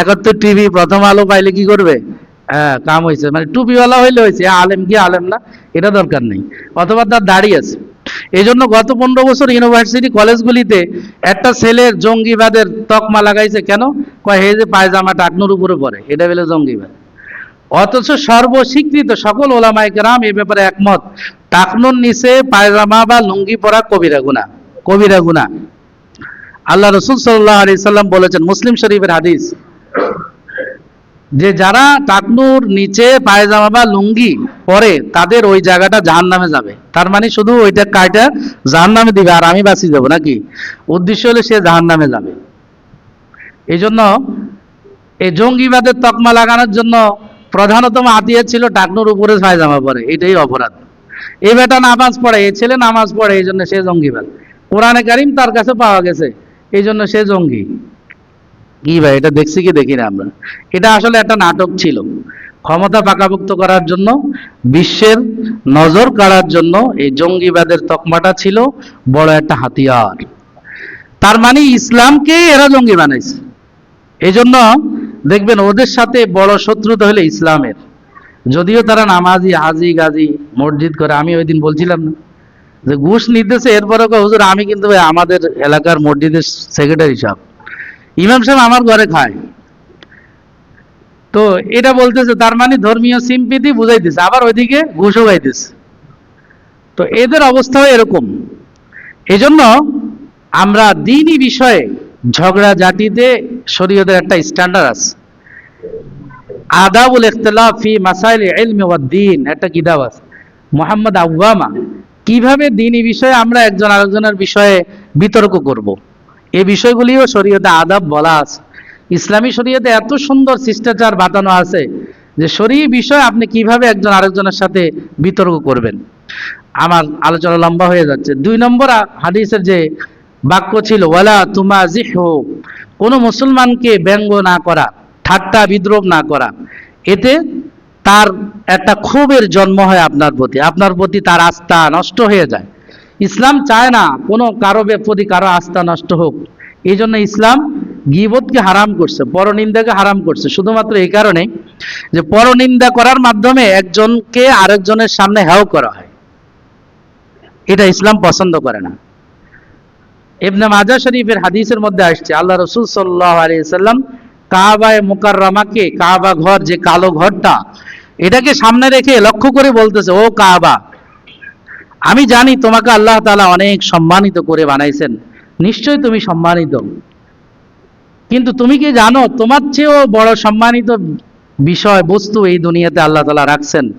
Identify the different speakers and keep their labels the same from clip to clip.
Speaker 1: একাত্তর টিভি প্রথম আলো পাইলে কি করবে? হ্যাঁ কাম হয়েছে মানে টুপিওয়ালা হইলে হয়েছে আলেম কি আলেম না, এটা দরকার নেই। অথবা তার দাড়ি আছে। এই জন্য গত পনেরো বছর ইউনিভার্সিটি কলেজগুলিতে একটা জঙ্গিবাদের তকমা লাগাইছে। কেন? কয়, হে যে পায়জামা টাকনুর উপরে পড়ে এটা বলে জঙ্গিবাদ। অথচ সর্বস্বীকৃত সকল ওলামাই কেরাম এ ব্যাপারে একমত। টাকনুর নিচে পায়জামা বা লুঙ্গি পরা কবিরা গুনা কবিরা গুনা আল্লাহ রসুল সাল্লাহ আলি সাল্লাম বলেছেন, মুসলিম শরীফের হাদিস, যে যারা টাকনুর নিচে পায়জামা বা লুঙ্গি পরে, তাদের ওই জায়গাটা জাহান নামে যাবে। তার মানে শুধু ওইটা কাইটা জাহান নামে দিবে, আর আমি বাঁচিয়ে যাব নাকি? উদ্দেশ্য হলে সে জাহান নামে যাবে। এই জন্য এই জঙ্গিবাদের তকমা লাগানোর জন্য প্রধানতম হাতিয়ার ছিল টাকনুর উপরে পায়জামা পরে, এটাই অপরাধ। এই বেটা নামাজ পড়ে এ ছেলে নামাজ পড়ে, এই জন্য সে জঙ্গিবাদ। কোরআনে কারিম তার কাছে পাওয়া গেছে। এই জন্য সে জঙ্গি। কি ভাই, এটা দেখছি কি দেখি না আমরা? এটা আসলে একটা নাটক ছিল। ক্ষমতা পাকাভুক্ত করার জন্য, বিশ্বের নজর কাড়ার জন্য এই জঙ্গিবাদের তকমাটা ছিল বড় একটা হাতিয়ার। তার মানে ইসলামকে এরা জঙ্গি বানাইছে। এই জন্য দেখবেন ওদের সাথে বড় শত্রুতা হলে ইসলামের। যদিও তারা নামাজি, হাজি, গাজি, মসজিদ করে, আমি ওই দিন বলছিলাম না। যে ঘুষ নিতেছে, এরপরে হুজুর, আমি কিন্তু আমাদের এলাকার মসজিদের সেক্রেটারি সাহেব। ইমাম সাহেব আমার ঘরে খায়। তো এটা বলতেছে, তার মানে ধর্মীয় সিম্পিতি বুঝাইতেছে, আবার ওইদিকে ঘুষও গাইতেছে তো এদের অবস্থাও এরকম। এজন্য আমরা দিনই বিষয়ে ঝগড়া জাতিতে শরীয়তের একটা স্ট্যান্ডার্ড আছে। আদাবুল ইখতিলাফ ফি মাসাইল ইলমি ওয়াদ দ্বীন একটা কিতাব আছে। মোহাম্মদ আব্বামা কীভাবে দিনই বিষয়ে আমরা একজন আরেকজনের বিষয়ে বিতর্ক করব। এ বিষয়গুলিও শরীয়তে আদাব বলা আছে। ইসলামী শরীয়তে এত সুন্দর শিষ্টাচার বাতানো আছে যে শরীর বিষয় আপনি কীভাবে একজন আরেকজনের সাথে বিতর্ক করবেন? আমার আলোচনা লম্বা হয়ে যাচ্ছে। দুই নম্বর হাদিসের যে বাক্য ছিল, ওয়ালা তুমা জিহু কোনো মুসলমানকে ব্যঙ্গ না করা, ঠাট্টা বিদ্রোপ না করা। এতে তার একটা ক্ষোভের জন্ম হয় আপনার প্রতি। আপনার প্রতি তার আস্থা নষ্ট হয়ে যায়। ইসলাম চায় না কোনো কারও প্রতি কারও আস্থা নষ্ট হোক। এই জন্য ইসলাম গিবতকে হারাম করছে, পরনিন্দাকে হারাম করছে। শুধুমাত্র এই কারণে যে পরনিন্দা করার মাধ্যমে একজনকে আরেকজনের সামনে হেও করা হয়। এটা ইসলাম পছন্দ করে না। ইবনে মাজা শরীফের হাদিসের মধ্যে আসছে, আল্লাহ রসুল সাল্লাহ আলিয়াল্লাম কাবায় মুকাররামাকে, কাবা ঘর যে কালো ঘরটা এটাকে সামনে রেখে লক্ষ্য করে বলতেছে, ও কাবা, আমি জানি তোমাকে আল্লাহ তালা অনেক সম্মানিত করে বানাইছেন। নিশ্চয়ই তুমি সম্মানিত। কিন্তু তুমি কি জানো, তোমার চেয়েও বড় সম্মানিত বিষয়, বস্তু এই দুনিয়াতে আল্লাহ তালা রাখছেন।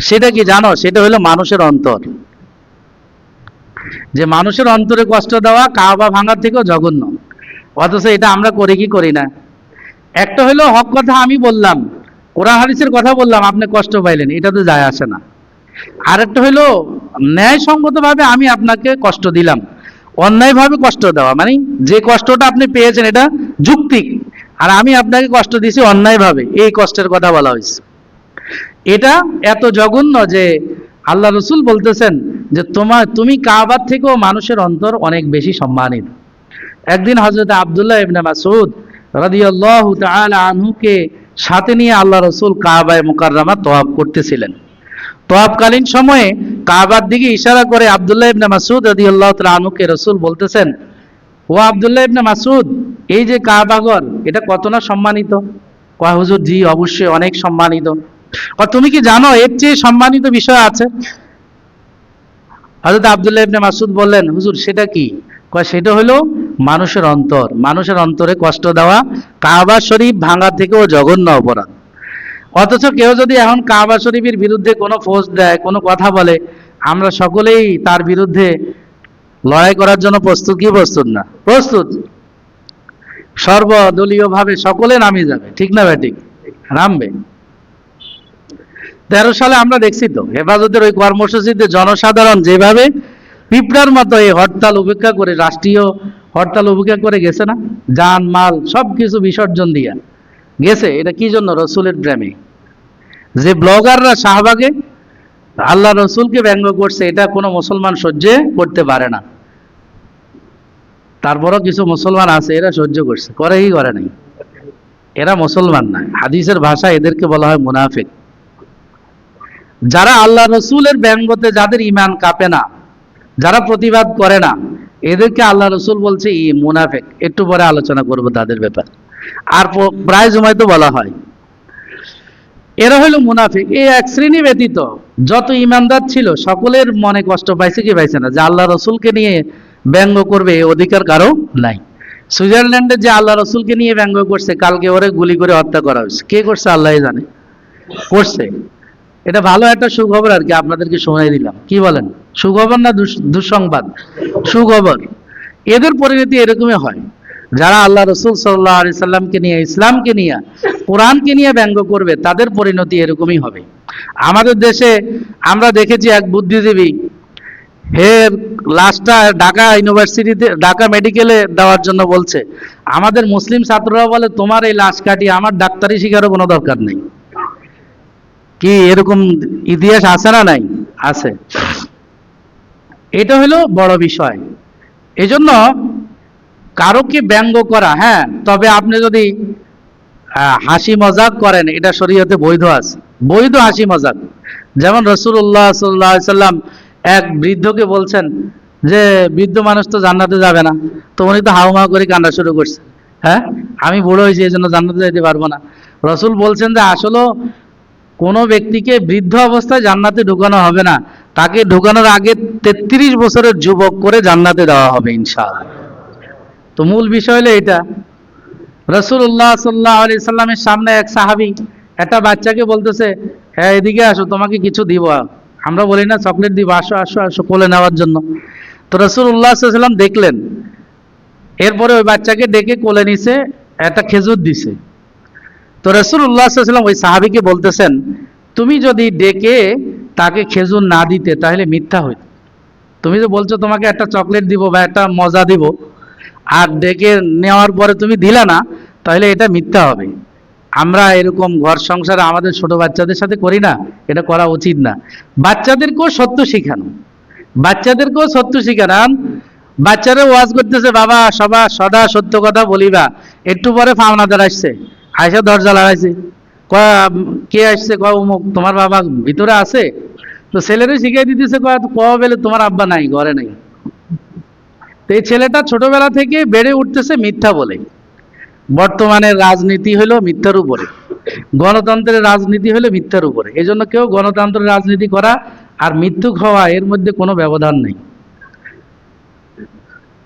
Speaker 1: সেটা কি জানো? সেটা হলো মানুষের অন্তর। যে মানুষের অন্তরে কষ্ট দেওয়া কাবা ভাঙার থেকেও জঘন্য। অথচ এটা আমরা করি কি করি না? একটা হলো হক কথা আমি বললাম। কোরআন হাদিসের কথা বললাম, আপনি কষ্ট পাইলেন, এটা তো যায় আসে না। আরেকটা হলো ন্যায়সঙ্গতভাবে আমি আপনাকে কষ্ট দিলাম, অন্যায়ভাবে কষ্ট দেওয়া মানে যে কষ্টটা আপনি পেয়েছেন এটা যুক্তিক আর আমি আপনাকে কষ্ট দিয়েছি অন্যায়ভাবে, এই কষ্টের কথা বলা হয়েছে। এটা এত জঘন্য যে আল্লাহ রসুল বলতেছেন যে তোমার, তুমি কাবার থেকেও মানুষের অন্তর অনেক বেশি সম্মানিত। একদিন হজরত আবদুল্লাহ ইবনে মাসুদ রাদিয়াল্লাহু তাআলা আনহুকে সাথে নিয়ে আল্লাহ রসুল কাবায় মুকাররামা তোয়াব করতেছিলেন। তোয়াবকালীন সময়ে কাবার দিকে ইশারা করে আবদুল্লাহ ইবনে মাসুদ রাদিয়াল্লাহু তাআলা আনহুকে রসুল বলতেছেন, ও আবদুল্লাহ ইবনে মাসুদ এই যে কাবাগর, এটা কত না সম্মানিত? কয়, হুজুর, জি, অবশ্যই অনেক সম্মানিত। তুমি কি জানো, এর চেয়ে সম্মানিত বিষয় আছে? হযরত আবদুল্লাহ ইবনে মাসুদ বললেন, হুজুর, সেটা কি? সেটা হলো মানুষের অন্তর। মানুষের অন্তরে কষ্ট দেওয়া কাবা শরীফ ভাঙা থেকেও জঘন্য অপরাধ। অথচ কেউ যদি এখন কাবা শরীফের বিরুদ্ধে কোনো পোস্ট দেয়, কোনো কথা বলে, আমরা সকলেই তার বিরুদ্ধে লড়াই করার জন্য প্রস্তুত কি প্রস্তুত না? প্রস্তুত। সর্বদলীয়ভাবে সকলে নামিয়ে যাবে, ঠিক না ব্যাটিক? নামবে। তেরো সালে আমরা দেখছি তো, হেফাজতের ওই কর্মসূচিতে জনসাধারণ যেভাবে পিঁপড়ার মতো এই হরতাল উপেক্ষা করে, রাষ্ট্রীয় হরতাল উপেক্ষা করে গেছে না? যান, মাল সব কিছু বিসর্জন দিয়া গেছে। এটা কি জন্য? রসুলের প্রেমে। যে ব্লগাররা শাহবাগে আল্লাহ রসুলকে ব্যঙ্গ করছে, এটা কোনো মুসলমান সহ্য করতে পারে না। তারপরও কিছু মুসলমান আছে, এরা সহ্য করছে। করে কি করে নাই? এরা মুসলমান না। হাদিসের ভাষা এদেরকে বলা হয় মুনাফিক। যারা আল্লাহ রসুলের ব্যঙ্গতে যাদের ইমান কাঁপে না যারা প্রতিবাদ করে না, এদেরকে আল্লাহ রসুল বলছে ই মুনাফেক, একটু পরে আলোচনা করব তাদের ব্যাপার। আর প্রায় সময় তো বলা হয়। এরা হলো মুনাফিক। এই এক শ্রেণি ব্যতীত যত ইমানদার ছিল, সকলের মনে কষ্ট পাইছে কি পাইছে না? যে আল্লাহ রসুলকে নিয়ে ব্যঙ্গ করবে অধিকার কারও নাই। সুইজারল্যান্ডে যে আল্লাহ রসুলকে নিয়ে ব্যঙ্গ করছে, কালকে ওরে গুলি করে হত্যা করা হয়েছে। কে করছে আল্লাহ জানে? করছে। এটা ভালো একটা সুখবর আর কি, আপনাদেরকে শোনাই দিলাম। কি বলেন? সুখবর না দুস- দুঃসংবাদ? সুখবর এদের পরিণতি এরকমই হয়। যারা আল্লাহ রসুল সাল্লাহ আলি সাল্লামকে নিয়ে, ইসলামকে নিয়ে, কোরআনকে নিয়ে ব্যঙ্গ করবে, তাদের পরিণতি এরকমই হবে। আমাদের দেশে আমরা দেখেছি এক বুদ্ধিজীবী, হে লাশটা ঢাকা ইউনিভার্সিটিতে, ঢাকা মেডিকেলে দেওয়ার জন্য বলছে, আমাদের মুসলিম ছাত্ররা বলে, তোমার এই লাশ কাটিয়ে আমার ডাক্তারি শিখারও কোনো দরকার নেই। কি এরকম ইতিহাস আছে না নাই? আছে। এটা হলো বড় বিষয়। এজন্য কারোকে ব্যঙ্গ করা হ্যাঁ তবে আপনি যদি হাসি মজাক করেন, এটা শরীয়তে বৈধ আছে। বৈধ হাসি মজাক। যেমন রসুল্লাহ সাল্লাহ সাল্লাম এক বৃদ্ধকে বলছেন যে, বৃদ্ধ মানুষ তো জান্নাতে যাবে না, তো উনি তো হাউমা করে কান্না শুরু করছে। হ্যাঁ আমি বুড়ো হয়েছি এই জন্য জান্নাতে যেতে পারব না। রসুল বলছেন যে, আসলে কোনো ব্যক্তিকে বৃদ্ধ অবস্থায় জান্নাতে ঢুকানো হবে না। তাকে ঢুকানোর আগে তেত্রিশ বছরের যুবক করে জান্নাতে দেওয়া হবে ইনশাআল্লাহ। তো মূল বিষয় হলো এটা। রসুল্লাহ সাল্লাহ আলি সাল্লামের সামনে এক সাহাবি একটা বাচ্চাকে বলতেছে হ্যাঁ এদিকে আসো, তোমাকে কিছু দিব। আমরা বলি, না, চকলেট দিব, আসো আসো আসো, কোলে নেওয়ার জন্য। তো রসুল্লাহ সাল্লাম দেখলেন। এরপরে ওই বাচ্চাকে ডেকে কোলে নিছে, একটা খেজুর দিছে। তো রসুল্লাহ সাল্লাম ওই সাহাবিকে বলতেছেন, তুমি যদি ডেকে তাকে খেজুর না দিতে, তাহলে মিথ্যা হইত। তুমি যে বলছো তোমাকে একটা চকলেট দিব বা একটা মজা দিব আর ডেকে নেওয়ার পরে তুমি দিলা না, তাহলে এটা মিথ্যা হবে। আমরা এরকম ঘর সংসারে আমাদের ছোট বাচ্চাদের সাথে করি না, এটা করা উচিত না। বাচ্চাদেরকেও সত্য শিখানো। বাচ্চাদেরকেও সত্য শিখান বাচ্চারা ওয়াজ করতেছে, বাবা, সবা, সদা সত্য কথা বলিবা। একটু পরে ফাওনাদার আসছে। আয়সা দরজা লাগাইছে। কে আসছে? কয় অমুক তোমার বাবা ভিতরে আছে? তো ছেলেরে শিখিয়ে দিতেছে, কয় বেলে তোমার আব্বা নাই, ঘরে নাই? তো এই ছেলেটা ছোটবেলা থেকে বেড়ে উঠতেছে মিথ্যা বলে। বর্তমানে রাজনীতি হলো মিথ্যার উপরে। গণতন্ত্রের রাজনীতি হলো মিথ্যার উপরে। এই জন্য কেউ গণতন্ত্রের রাজনীতি করা আর মৃত্যুক হওয়া এর মধ্যে কোনো ব্যবধান নেই।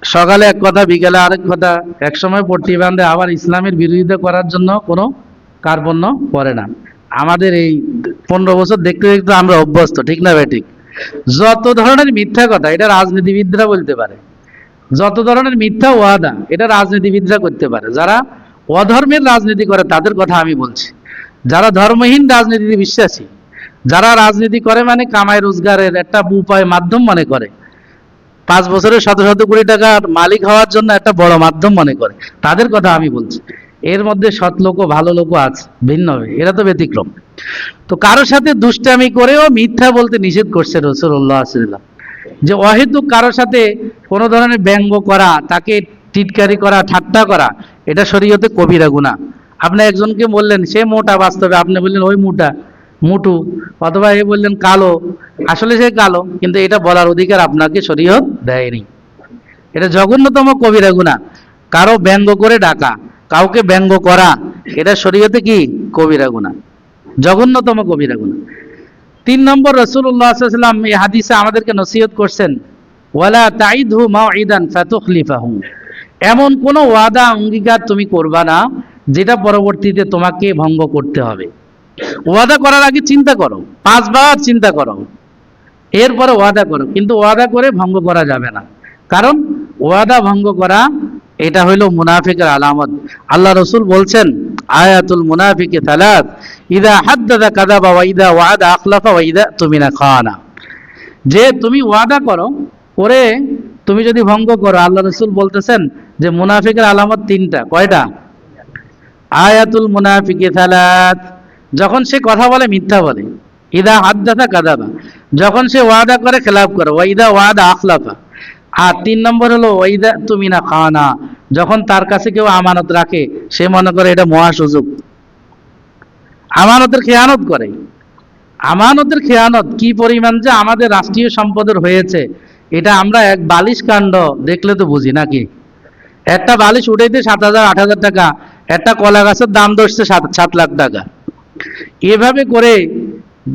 Speaker 1: সকালে এক কথা, বিকেলে আরেক কথা, এক সময় প্রতিবান্ধে আবার ইসলামের বিরোধিতা করার জন্য কোনো কার্পণ্য করে না। আমাদের এই পনেরো বছর দেখতে দেখতে আমরা অভ্যস্ত, ঠিক না ভাই? ঠিক। যত ধরনের মিথ্যা কথা, এটা রাজনীতিবিদরা বলতে পারে। যত ধরনের মিথ্যা ওয়াদা, এটা রাজনীতিবিদরা করতে পারে। যারা অধর্মের রাজনীতি করে, তাদের কথা আমি বলছি। যারা ধর্মহীন রাজনীতিতে বিশ্বাসী, যারা রাজনীতি করে মানে কামাই রোজগারের একটা উপায় মাধ্যম মনে করে। পাঁচ বছরের শত শত কোটি টাকার মালিক হওয়ার জন্য একটা বড় মাধ্যম মনে করে। তাদের কথা আমি বলছি। এর মধ্যে সৎ লোক ও ভালো লোকও আছে, ভিন্ন, এরা তো ব্যতিক্রম। তো কারোর সাথে দুষ্টামি করেও মিথ্যা বলতে নিষেধ করছে রসুল্লাহ যে অহেতুক কারোর সাথে কোনো ধরনের ব্যঙ্গ করা, তাকে টিটকারি করা, ঠাট্টা করা, এটা শরীয়তে কবিরা গুণা আপনি একজনকে বললেন, সে মোটা বাস্তবে। আপনি বললেন, ওই মোটা, মুটু। অথবা এ বললেন, কালো। আসলে সে কালো, কিন্তু এটা বলার অধিকার আপনাকে শরীয়ত দেয়নি। এটা জঘন্যতম কবিরা গুণা কারও ব্যঙ্গ করে ডাকা কাউকে ব্যঙ্গ করা, এটা শরীয়তে কি? কবিরা গুণা। জঘন্যতম কবিরা গুণা। তিন নম্বর রসুল্লাহাম এই হাদিসে আমাদেরকে নসিহত করছেন, ওয়ালা তাইদহু মাউইদান ফাতুখলিফাহু এমন কোন ওয়াদা, অঙ্গীকার তুমি করবা না, যেটা পরবর্তীতে তোমাকে ভঙ্গ করতে হবে। ওয়াদা করার আগে চিন্তা করো, পাঁচবার চিন্তা করো। এরপরে ওয়াদা করো, কিন্তু ওয়াদা করে ভঙ্গ করা যাবে না। কারণ ওয়াদা ভঙ্গ করা এটা হইল মুনাফিকের আলামত। আল্লাহ রসুল বলছেন, আয়াতুল মুনাফিকে তালাত ইদা হাদ্দাদা কাদাবা ওয়া ইদা ওয়াদা আখলাফা ওয়া ইদা তুমিনা খাওয়ানা যে তুমি ওয়াদা করো করে তুমি যদি ভঙ্গ করো, আল্লাহ রসুল বলতেছেন যে মুনাফিকের আলামত তিনটা, কয়টা? আয়াতুল মুনাফিকে তালাত যখন সে কথা বলে, মিথ্যা বলে। ইদা হাদ্দাথা কাদাবা যখন সে ওয়াদা করে, খেলাফ করে ওয়াইদা ওয়াদা আখলাফা। আর তিন নম্বর হলো, ওয়াইদা তুমি না খাওয়ানা যখন তার কাছে কেউ আমানত রাখে, সে মনে করে এটা মহা সুযোগ। আমানতের খেয়ানত করে। আমানতের খেয়ানত কি পরিমাণ যে আমাদের রাষ্ট্রীয় সম্পদের হয়েছে, এটা আমরা এক বালিশ কাণ্ড দেখলে তো বুঝি নাকি? একটা বালিশ উঠাইতে সাত হাজার, আট হাজার টাকা, একটা কলা গাছের দাম ধরছে সাত সাত লাখ টাকা। এভাবে করে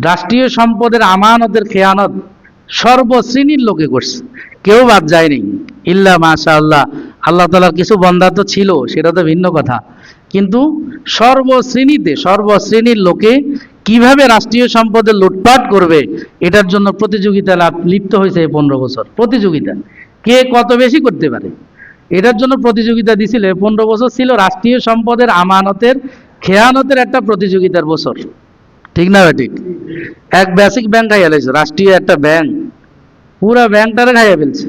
Speaker 1: রাষ্ট্রীয় সম্পদের আমানতের খেয়ানত সর্বশ্রেণীর লোকে করছে। কেউ বাদ যায়নি। ইল্লা মাশা আল্লাহ আল্লাহ তালার কিছু বন্ধা তো ছিল, সেটা তো ভিন্ন কথা। কিন্তু সর্বশ্রেণীতে, সর্বশ্রেণীর লোকে কীভাবে রাষ্ট্রীয় সম্পদে লুটপাট করবে, এটার জন্য প্রতিযোগিতা লাভ লিপ্ত হয়েছে এই পনেরো বছর। প্রতিযোগিতা। কে কত বেশি করতে পারে? এটার জন্য প্রতিযোগিতা দিছিল। পনেরো বছর ছিল রাষ্ট্রীয় সম্পদের আমানতের, খেয়ানতের একটা প্রতিযোগিতার বছর। ঠিক না ঠিক এক বেসিক ব্যাংক খাইয়া লাইছে, রাষ্ট্রীয় একটা ব্যাংক পুরা ব্যাংকটারে খাইয়া ফেলছে।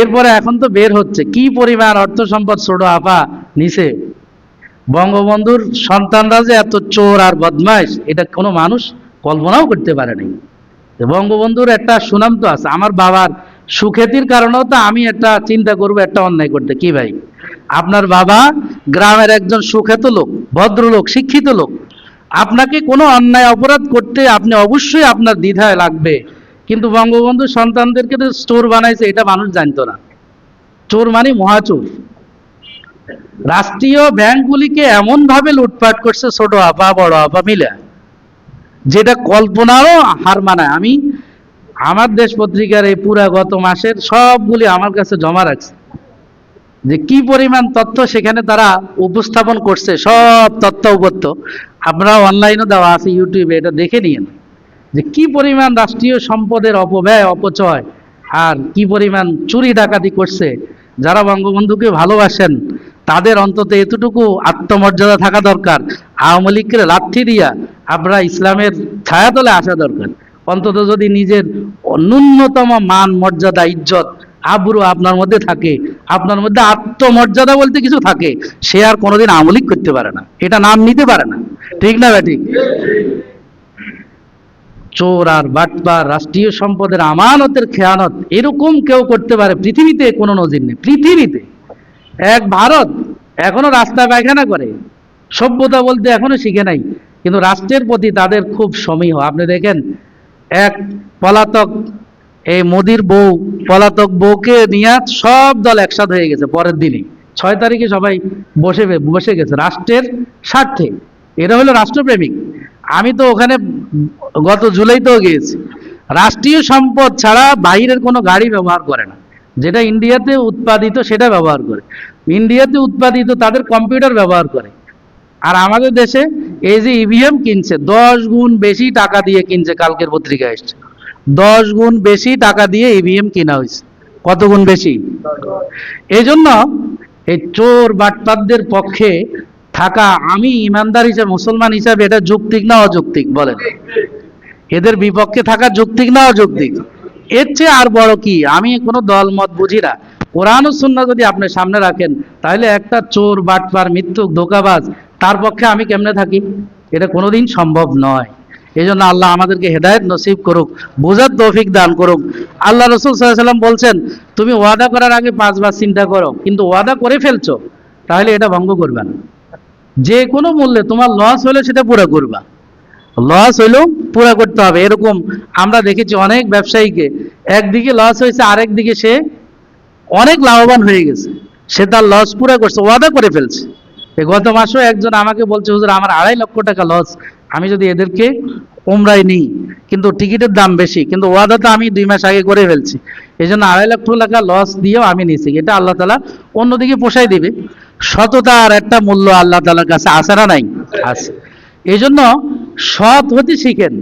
Speaker 1: এরপরে এখন তো বের হচ্ছে, কি পরিমাণ অর্থ সম্পদ ছোট আপা নিছে? বঙ্গবন্ধুর সন্তানরা যে এত চোর আর বদমাইশ, এটা কোনো মানুষ কল্পনাও করতে পারে নাই। বঙ্গবন্ধুর একটা সুনাম তো আছে, আমার বাবার সুখ্যাতির কারণেও তো আমি একটা চিন্তা করব, একটা অন্যায় করতে। কি ভাই? আপনার বাবা গ্রামের একজন সুখ্যাত লোক, ভদ্রলোক, শিক্ষিত লোক আপনাকে কোনো অন্যায় অপরাধ করতে আপনি অবশ্যই আপনার দ্বিধায় লাগবে। কিন্তু বঙ্গবন্ধু সন্তানদেরকে তো চোর বানাইছে, এটা মানুষ জানতো না। চোর মানে মহাচোর। রাষ্ট্রীয় ব্যাংকগুলিকে এমন ভাবে লুটপাট করছে, ছোট আপা, বড় আপা মিলে, যেটা কল্পনারও হার মানায়। আমি আমার দেশ পত্রিকার এই পুরা গত মাসের সবগুলি আমার কাছে জমা রাখছে। যে কি পরিমাণ তথ্য সেখানে তারা উপস্থাপন করছে, সব তথ্য উপত্য। আপনারা অনলাইনও দেওয়া আছে ইউটিউবে এটা দেখে নিন যে কি পরিমাণ রাষ্ট্রীয় সম্পদের অপব্যয়, অপচয়, আর কি পরিমাণ চুরি ডাকাতি করছে। যারা বঙ্গবন্ধুকে ভালোবাসেন, তাদের অন্তত এতটুকু আত্মমর্যাদা থাকা দরকার। আওয়ামী লীগকে লাথি দিয়া আপনারা ইসলামের ছায়াতলে আসা দরকার। অন্তত যদি নিজের ন্যূনতম মান, মর্যাদা, ইজ্জত আবরু আপনার মধ্যে থাকে, আপনার মধ্যে আত্মমর্যাদা বলতে কিছু থাকে, সে আর কোনোদিন আওয়ামী লীগ করতে পারে না। এটা নাম নিতে পারে না। ঠিক না ব্যাটি চোর আর বাটপার, রাষ্ট্রীয় সম্পদের আমানতের খেয়ানত, এরকম কেউ করতে পারে। পৃথিবীতে কোনো নজির নেই, পৃথিবীতে। এক ভারত এখনও রাস্তা পায়খানা করে। সভ্যতা বলতে এখনও শিখে নাই, কিন্তু রাষ্ট্রের প্রতি তাদের খুব সমীহ। আপনি দেখেন, এক পলাতক, এই মোদির বউ, পলাতক বউকে নিয়ে সব দল একসাথ হয়ে গেছে পরের দিনই। ছয় তারিখে সবাই বসে বসে গেছে, রাষ্ট্রের স্বার্থে। এরা হলো রাষ্ট্রপ্রেমিক। আমি তো ওখানে গত জুলাইতেও গিয়েছি। রাষ্ট্রীয় সম্পদ ছাড়া বাইরের কোনো গাড়ি ব্যবহার করে না। যেটা ইন্ডিয়াতে উৎপাদিত সেটা ব্যবহার করে। ইন্ডিয়াতে উৎপাদিত তাদের কম্পিউটার ব্যবহার করে। আর আমাদের দেশে এই যে ইভিএম কিনছে দশ গুণ বেশি টাকা দিয়ে কিনছে কালকের পত্রিকা এসছে। দশ গুণ বেশি টাকা দিয়ে ইভিএম কিনা হয়েছে। কত গুণ বেশি? এই জন্য এই চোর বাটপাতদের পক্ষে থাকা আমি ইমানদার হিসেবে, মুসলমান হিসাবে এটা যৌক্তিক না অযৌক্তিক? বলেন। এদের বিপক্ষে থাকা যৌক্তিক না অযৌক্তিক? এর চেয়ে আর বড় কি? আমি কোনো দল, মত বুঝি না। কোরআন ও সুন্নাহ যদি আপনি সামনে রাখেন, তাহলে একটা চোর, বাটপার মিথ্যুক ধোকাবাজ, তার পক্ষে আমি কেমনে থাকি? এটা কোনোদিন সম্ভব নয়। এই জন্য আল্লাহ আমাদেরকে হেদায়েত নসিব করুক, বোঝার তৌফিক দান করুক। আল্লাহ রসুল সাল্লাম বলছেন, তুমি ওয়াদা করার আগে পাঁচবার চিন্তা করো, কিন্তু ওয়াদা করে ফেলছো, তাহলে এটা ভঙ্গ করবে না। যে কোনো মূল্যে তোমার লস হলে সেটা পুরো করবা। লস হইলেও পুরো করতে হবে। এরকম আমরা দেখেছি অনেক ব্যবসায়ীকে, একদিকে লস হয়েছে আরেক দিকে সে অনেক লাভবান হয়ে গেছে। সে তার লস পুরো করছে, ওয়াদা করে ফেলছে। গত মাসেও একজন আমাকে বলছে, হুজুর, আমার আড়াই লক্ষ টাকা লস আমি যদি এদেরকে উমরাই নিই, কিন্তু টিকিটের দাম বেশি, কিন্তু ওয়াদা তো আমি দুই মাস আগে করে ফেলছি। এই জন্য আড়াই লক্ষ টাকা লস দিয়েও আমি নিছি। এটা আল্লাহ তালা অন্যদিকে পোষাই দিবে। সততার একটা মূল্য আল্লাহ তালার কাছে না নাই? আছে। এই জন্য সৎ হতে শিখেন,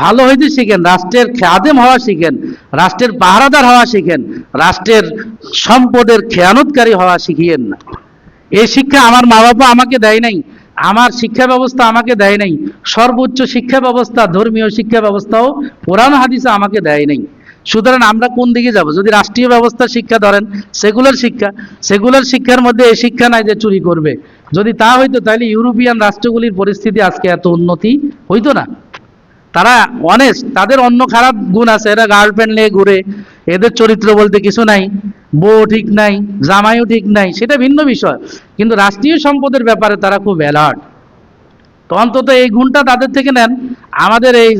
Speaker 1: ভালো হইতে শিখেন, রাষ্ট্রের খেয়াদেম হওয়া শিখেন, রাষ্ট্রের পাহারাদার হওয়া শিখেন, রাষ্ট্রের সম্পদের খেয়ানতকারী হওয়া শিখিয়েন না। এই শিক্ষা আমার মা বাবা আমাকে দেয় নাই। আমার শিক্ষা ব্যবস্থা আমাকে দেয় নাই। সর্বোচ্চ শিক্ষা ব্যবস্থা, ধর্মীয় শিক্ষা ব্যবস্থাও কোরআন হাদিসে আমাকে দেয় নাই। সুতরাং আমরা কোন দিকে যাব? যদি রাষ্ট্রীয় ব্যবস্থা শিক্ষা ধরেন, সেগুলার শিক্ষা, সেগুলার শিক্ষার মধ্যে এই শিক্ষা নাই যে চুরি করবে। যদি তা হইতো, তাহলে ইউরোপিয়ান রাষ্ট্রগুলির পরিস্থিতি আজকে এত উন্নতি হইতো না। তারা অনেস্ট তাদের অন্য খারাপ গুণ আছে। এরা গার্লফ্রেন্ড নিয়ে ঘুরে এদের চরিত্র বলতে কিছু নাই, বউ ঠিক নাই, জামাইও ঠিক নাই, সেটা ভিন্ন বিষয়। কিন্তু রাষ্ট্রীয় সম্পদের ব্যাপারে তারা খুব অ্যালার্ট তো অন্তত এই গুণটা তাদের থেকে নেন। আমাদের এই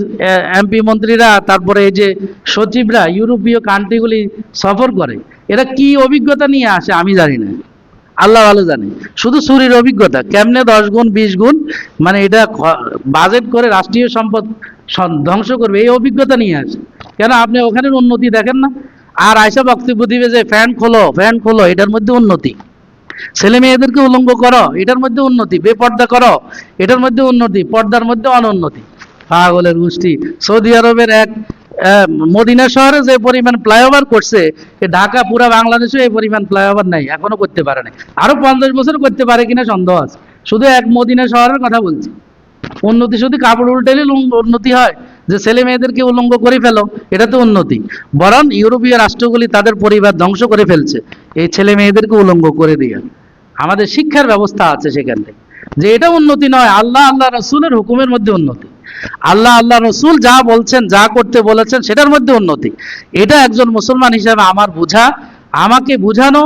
Speaker 1: এমপি মন্ত্রীরা, তারপরে এই যে সচিবরা, ইউরোপীয় কান্ট্রিগুলি সফর করে, এরা কি অভিজ্ঞতা নিয়ে আসে আমি জানি না। আল্লাহ ভালো জানে। শুধু চুরির অভিজ্ঞতা, কেমনে দশ গুণ, বিশ গুণ মানে এটা বাজেট করে রাষ্ট্রীয় সম্পদ ধ্বংস করবে, এই অভিজ্ঞতা নিয়ে আসে। কেন আপনি ওখানের উন্নতি দেখেন না? আর আয়সা বক্তব্য দিবে যে ফ্যান খোলো ফ্যান খোলো, এটার মধ্যে উন্নতি। ছেলে মেয়েদেরকে উলঙ্গ করো, এটার মধ্যে উন্নতি। বেপর্দা করো, এটার মধ্যে উন্নতি। পর্দার মধ্যে অনুন্নতি। পাগলের গোষ্ঠী। সৌদি আরবের এক মদিনা শহরে যে পরিমাণ ফ্লাইওভার করছে ঢাকা পুরা বাংলাদেশে এই পরিমাণ ফ্লাইওভার নাই, এখনও করতে পারে নাই। আরও পঞ্চাশ বছর করতে পারে কিনা সন্দেহ আছে। শুধু এক মদিনা শহরের কথা বলছি। উন্নতি শুধু কাপড় উল্টেলে উন্নতি হয়। যে ছেলে মেয়েদেরকে উলঙ্গ করে ফেলো, এটা তো উন্নতি। বরং ইউরোপীয় রাষ্ট্রগুলি তাদের পরিবার ধ্বংস করে ফেলছে, এই ছেলে মেয়েদেরকে উলঙ্গ করে দিয়ে। আমাদের শিক্ষার ব্যবস্থা আছে সেখান যে এটা উন্নতি নয়, আল্লাহ আল্লাহ রসুলের হুকুমের মধ্যে উন্নতি। আল্লাহ আল্লাহ রসুল যা বলছেন, যা করতে বলেছেন, সেটার মধ্যে উন্নতি। এটা একজন মুসলমান হিসেবে আমার বোঝা, আমাকে বুঝানো,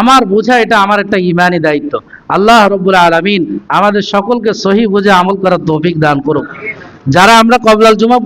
Speaker 1: আমার বোঝা এটা আমার একটা ইমানি দায়িত্ব। আল্লাহ রব্বুল আলমিন আমাদের সকলকে সহি বুঝে আমল করার তৌফিক দান করুক। যারা আমরা কবলাল জুমা